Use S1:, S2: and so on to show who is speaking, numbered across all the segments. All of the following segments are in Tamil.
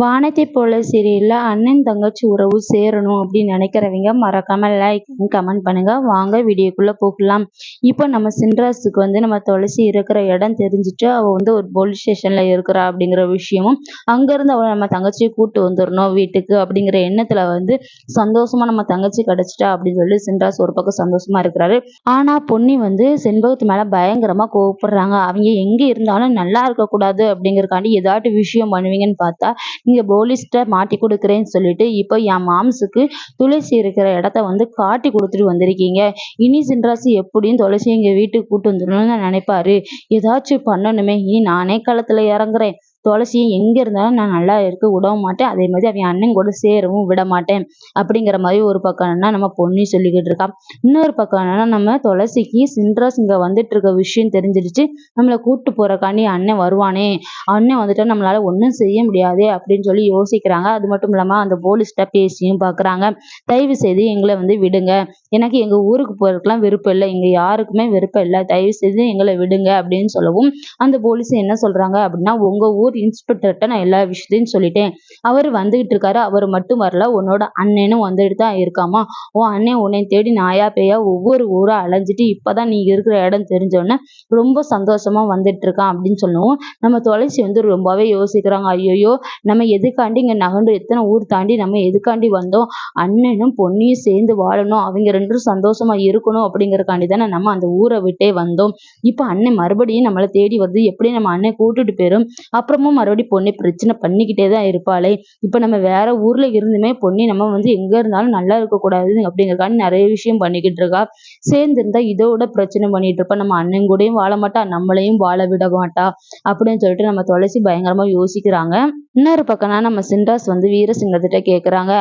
S1: வானத்தை போல சீரியல்ல அண்ணன் தங்கச்சி உறவு சேரணும் அப்படின்னு நினைக்கிறவங்க மறக்காம லைக் கமெண்ட் பண்ணுங்க. வாங்க வீடியோக்குள்ள போகலாம். இப்போ நம்ம சின்ராஸுக்கு வந்து நம்ம துளசி இருக்கிற இடம் தெரிஞ்சுட்டு அவள் வந்து ஒரு போலீஸ் ஸ்டேஷன்ல இருக்கிறா அப்படிங்கிற விஷயமும் அங்கேருந்து அவள் நம்ம தங்கச்சியை கூப்பிட்டு வந்துடணும் வீட்டுக்கு அப்படிங்கிற எண்ணத்துல வந்து சந்தோஷமா நம்ம தங்கச்சி கிடைச்சிட்டா அப்படின்னு சொல்லி சின்ராஸ் ஒரு பக்கம் சந்தோஷமா இருக்கிறாரு. ஆனா பொன்னி வந்து செண்பகத்து மேல பயங்கரமா கோவப்படுறாங்க. அவங்க எங்க இருந்தாலும் நல்லா இருக்கக்கூடாது அப்படிங்கறக்காண்டி ஏதாட்டு விஷயம் பண்ணுவீங்கன்னு பார்த்தா இங்கே போலீஸ்கிட்ட மாட்டி கொடுக்குறேன்னு சொல்லிட்டு இப்போ என் மாம்ஸுக்கு துளசி இருக்கிற இடத்த வந்து காட்டி கொடுத்துட்டு வந்திருக்கீங்க. இனி சின்ராசு எப்படியும் துளசி எங்கள் வீட்டுக்கு கூட்டு வந்துடணும்னு நினைப்பாரு. ஏதாச்சும் பண்ணணுமே இனி நானே களத்தில் இறங்குறேன். துளசியை எங்கே இருந்தாலும் நான் நல்லா இருக்க விடவும் மாட்டேன். அதே மாதிரி அவன் அண்ணன் கூட சேரவும் விட மாட்டேன். அப்படிங்கிற மாதிரி ஒரு பக்கம் என்னன்னா நம்ம பொண்ணு சொல்லிக்கிட்டு இருக்கான் இன்னொரு பக்கம் என்னன்னா நம்ம துளசிக்கு சின்ராஸ் இங்கே வந்துட்டு இருக்க விஷயம் தெரிஞ்சிடுச்சு. நம்மளை கூப்பிட்டு போறக்காண்டி அண்ணன் வருவானே. அண்ணன் வந்துட்டா நம்மளால ஒன்றும் செய்ய முடியாது அப்படின்னு சொல்லி யோசிக்கிறாங்க. அது மட்டும் இல்லாமல் அந்த போலீஸ்கிட்ட பேசியும் பார்க்குறாங்க தயவு செய்து எங்களை வந்து விடுங்க. எனக்கு எங்கள் ஊருக்கு போகிறதுக்குலாம் விருப்பம் இல்லை. இங்கே யாருக்குமே விருப்பம் இல்லை. தயவு செய்து எங்களை விடுங்க அப்படின்னு சொல்லவும் அந்த போலீஸ் என்ன சொல்கிறாங்க அப்படின்னா உங்கள் ஊர் இன்ஸ்பெக்டர்கிட்ட நான் எல்லா விஷயத்தையும் சொல்லிட்டேன். அவர் வந்துகிட்டு இருக்காரு. அவர் மட்டும் வரல. உன்னோட அண்ணனும் வந்துட்டு தான் இருக்காமா? உன் அண்ணன் உன்னை தேடி நாயா பேயா ஒவ்வொரு ஊரா அலைஞ்சிட்டு இப்பதான் நீ இருக்கிற இடம் தெரிஞ்சோடனே ரொம்ப சந்தோஷமா வந்துட்டு இருக்கான் அப்படின்னு சொல்லவும். நம்ம துளசி வந்து ரொம்பவே யோசிக்கிறாங்க. ஐயோயோ நம்ம எதுக்காண்டி இங்க நகண்டு எத்தனை ஊர் தாண்டி நம்ம எதுக்காண்டி வந்தோம்? அண்ணனும் பொண்ணையும் சேர்ந்து வாழணும். அவங்க ரெண்டும் சந்தோஷமா இருக்கணும் அப்படிங்கறக்காண்டி தானே நம்ம அந்த ஊரை விட்டே வந்தோம். இப்போ அண்ணன் மறுபடியும் நம்மளை தேடி வருது. எப்படி நம்ம அண்ணன் கூட்டிட்டு போயிரும். அப்புறம் அப்புறமும் மறுபடியும் பொண்ணு பிரச்சனை பண்ணிக்கிட்டே தான் இருப்பாளே. இப்போ நம்ம வேற ஊர்ல இருந்துமே பொண்ணு நம்ம வந்து எங்க இருந்தாலும் நல்லா இருக்கக்கூடாது அப்படிங்கறக்காண்டி நிறைய விஷயம் பண்ணிக்கிட்டு இருக்கா. சேர்ந்துருந்தா இதோட பிரச்சனை பண்ணிட்டு இருப்பா. நம்ம அண்ணன் கூடயும் வாழ மாட்டா நம்மளையும் வாழ விட மாட்டா அப்படின்னு சொல்லிட்டு நம்ம துளசி பயங்கரமா யோசிக்கிறாங்க. இன்னொரு பக்கம்னா நம்ம சின்ராஸ் வந்து வீரசிங்கத்திட்ட கேக்குறாங்க.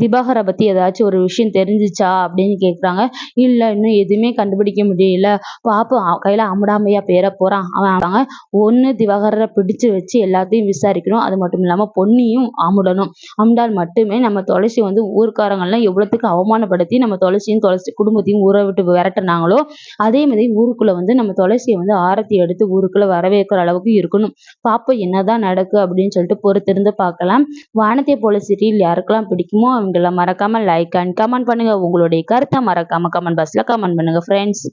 S1: திபாகரை பற்றி ஏதாச்சும் ஒரு விஷயம் தெரிஞ்சிச்சா அப்படின்னு கேட்குறாங்க இல்லை இன்னும் எதுவுமே கண்டுபிடிக்க முடியல. பாப்போம். கையில் அமுடாமையா பேர போகிறான் அவன் ஒன்று திவாகரை பிடிச்சு வச்சு எல்லாத்தையும் விசாரிக்கணும். அது மட்டும் இல்லாமல் பொன்னியும் அமுடணும். அமுடால் மட்டுமே நம்ம துளசி வந்து ஊர்க்காரங்கள்லாம் எவ்வளோத்துக்கு அவமானப்படுத்தி நம்ம துளசியும் துளசி குடும்பத்தையும் ஊரை விட்டு விரட்டினாங்களோ அதே மாதிரி ஊருக்குள்ளே வந்து நம்ம துளசியை வந்து ஆரத்தி எடுத்து ஊருக்குள்ளே வரவேற்கிற அளவுக்கு இருக்கணும். பாப்போம் என்னதான் நடக்கு அப்படின்னு சொல்லிட்டு பொறுத்திருந்து பார்க்கலாம். வானத்தை போல சீரியல் யாருக்கெல்லாம் பிடிக்குமோ அவங்கள மறக்காமல் லைக் அண்ட் கமெண்ட் பண்ணுங்க. உங்களுடைய கருத்தை மறக்காம கமெண்ட் பாக்ஸில் கமெண்ட் பண்ணுங்க ஃப்ரெண்ட்ஸ்